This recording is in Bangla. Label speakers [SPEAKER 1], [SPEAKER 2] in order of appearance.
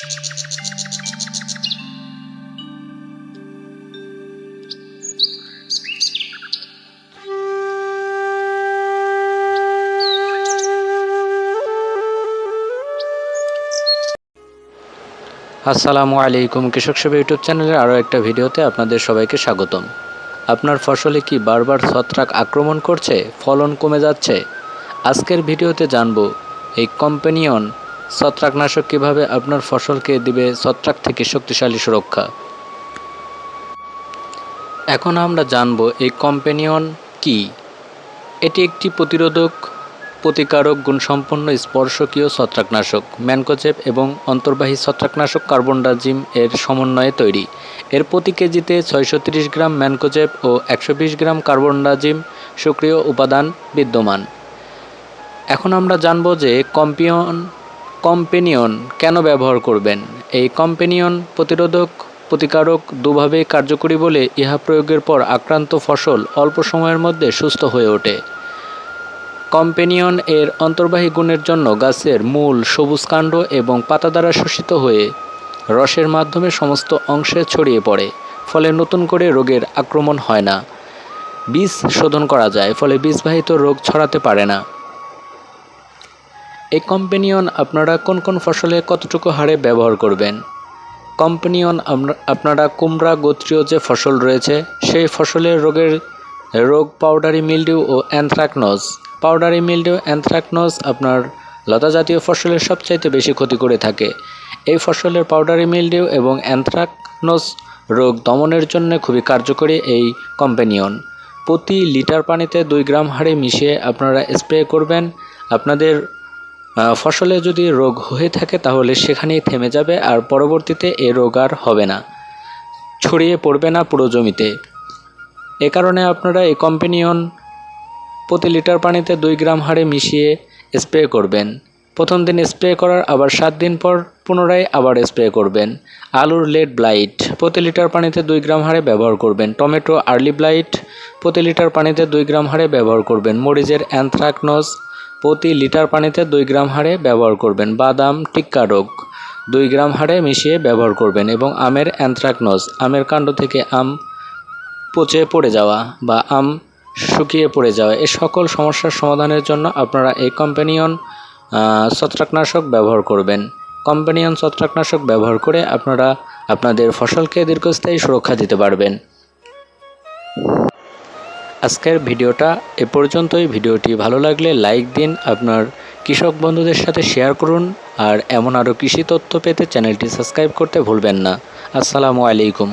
[SPEAKER 1] আসসালামু আলাইকুম, কৃষক সেবা ইউটিউব চ্যানেলের আরও একটা ভিডিওতে আপনাদের সবাইকে স্বাগতম। আপনার ফসলে কি বারবার ছত্রাক আক্রমণ করছে, ফলন কমে যাচ্ছে? আজকের ভিডিওতে জানব, এই কম্পেনিয়ন ছত্রাকনাশক কীভাবে আপনার ফসলকে দিবে? ছত্রাক থেকে শক্তিশালী সুরক্ষা। এখন আমরা জানব এই কম্পেনিয়ন কি? এটি একটি প্রতিরোধক, প্রতিকারক, গুণসম্পন্ন, স্পর্শকীয় ছত্রাকনাশক। ম্যানকোজেব এবং অন্তর্বাহী ছত্রাকনাশক কার্বনডাজিম এর সমন্বয়ে তৈরি। এর প্রতি কেজিতে ছয়শো গ্রাম ম্যানকোজেব ও একশো বিশ গ্রাম কার্বনডাজিম সক্রিয় উপাদান বিদ্যমান। এখন আমরা জানব যে কম্পিয়ন কম্পেনিয়ন কেন ব্যবহার করবেন? এই কম্পেনিয়ন প্রতিরোধক, প্রতিকারক দুভাবে কার্যকরী বলে ইহা প্রয়োগের পর আক্রান্ত ফসল অল্প সময়ের মধ্যে সুস্থ হয়ে ওঠে। কম্পেনিয়ন এর অন্তর্বাহী গুণের জন্য গাছের মূল সবুজ কাণ্ড এবং পাতা দ্বারা শোষিত হয়ে রসের মাধ্যমে সমস্ত অংশে ছড়িয়ে পড়ে, ফলে নতুন করে রোগের আক্রমণ হয় না। বীজ শোধন করা যায়, ফলে বীজবাহিত রোগ ছড়াতে পারে না। এই কম্পেনিয়ন আপনারা কোন কোন ফসলে কতটুকু হারে ব্যবহার করবেন? কম্পেনিয়ন আপনারা কুমড়া, গোত্রীয় যে ফসল রয়েছে, সেই ফসলের রোগের রোগ পাউডারি মিলডিউ ও অ্যানথ্রাকনোজ পাউডারি মিলডিউ অ্যানথ্রাকনোজ আপনার লতা জাতীয় ফসলের সবচাইতে বেশি ক্ষতি করে থাকে। এই ফসলের পাউডারি মিলডিউ এবং অ্যানথ্রাকনোজ রোগ দমনের জন্য খুবই কার্যকরী এই কম্পেনিয়ন প্রতি লিটার পানিতে দুই গ্রাম হারে মিশিয়ে আপনারা স্প্রে করবেন। আপনাদের ফসলে যদি রোগ হয়ে থাকে তাহলে সেখানেই থেমে যাবে আর পরবর্তীতে এ রোগ আর হবে না। ছড়িয়ে পড়বে না পুরো জমিতে। এ কারণে আপনারা এই কম্পেনিয়ন প্রতি লিটার পানিতে দুই গ্রাম হারে মিশিয়ে স্প্রে করবেন। প্রথম দিন স্প্রে করার আবার সাত দিন পর পুনরায় আবার স্প্রে করবেন। আলুর লেড ব্লাইট প্রতি লিটার পানিতে দুই গ্রাম হারে ব্যবহার করবেন। টমেটো আর্লি ব্লাইট প্রতি লিটার পানিতে দুই গ্রাম হারে ব্যবহার করবেন। মরিচের অ্যানথ্রাকনোজ প্রতি লিটার পানিতে দুই গ্রাম হারে ব্যবহার করবেন। বাদাম, টিক্কা রোগ। দুই গ্রাম হারে মিশিয়ে ব্যবহার করবেন এবং আমের অ্যানথ্রাকনোজ, আমের কাণ্ড থেকে আম পচে পড়ে যাওয়া বা আম শুকিয়ে পড়ে যাওয়া, এ সকল সমস্যার সমাধানের জন্য আপনারা এই কম্পেনিয়ন ছত্রাকনাশক ব্যবহার করবেন। কম্পেনিয়ন ছত্রাকনাশক ব্যবহার করে আপনারা আপনাদের ফসলকে দীর্ঘস্থায়ী সুরক্ষা দিতে পারবেন। আজকের ভিডিওটা এ পর্যন্তই। ভিডিওটি ভালো লাগলে লাইক দিন, আপনার কৃষক বন্ধুদের সাথে শেয়ার করুন, আর এমন আরও কৃষি তথ্য পেতে চ্যানেলটি সাবস্ক্রাইব করতে ভুলবেন না। আসসালামু আলাইকুম।